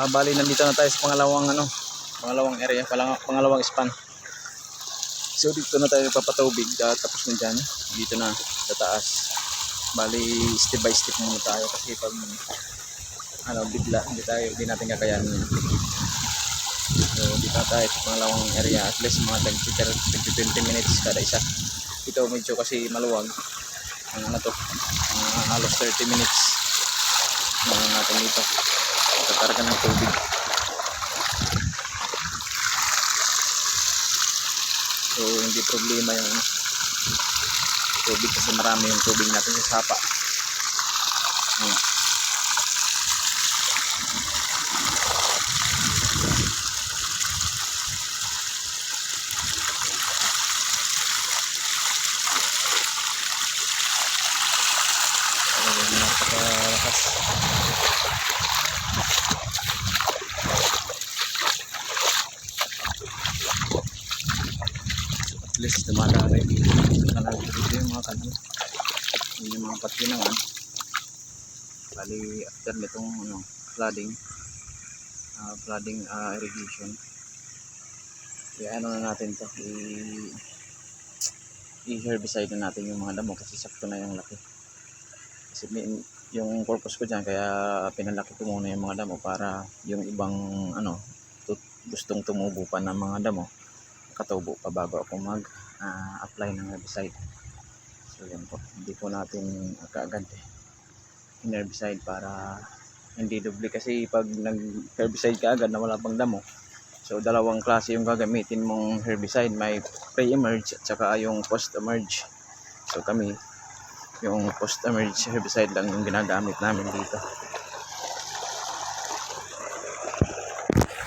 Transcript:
Ah, bali, nandito na tayo sa pangalawang ano, pangalawang area, palang, pangalawang span. So dito na tayo papatubig at tapos na dyan. Dito na sa taas. Bali, step by step muna tayo kasi pag ano, bigla, hindi tayo, hindi natin kakayanin. So dito na tayo sa pangalawang area. At least mga 20 20 minutes kada isa. Ito medyo kasi maluwag. Ang ano to, mga halos 30 minutes mga natin dito kakarga ng tubig so hindi problema yung tubig kasi marami yung tubig natin sa sapa Ayan. Least dumadaan dito kanal dito yung mga kanal yun yung mga patinangan. Bali after nitong ano, flooding ah, flooding ah, irrigation. Kaya ano na natin to i i-herbicide na natin yung mga damo kasi sakto na yung laki. Kasi yung purpose ko dyan kaya pinalaki ko muna yung mga damo para yung ibang ano gustong tumubo pa ng mga damo katubo pa bago ako mag ah, apply ng herbicide. So yan po. Hindi po natin kaagad eh in-herbicide para hindi doble kasi pag nag herbicide ka agad na wala pang damo so dalawang klase yung gagamitin mong herbicide. May pre-emerge at saka yung post-emerge. So kami yung post-emerge herbicide lang yung ginagamit namin dito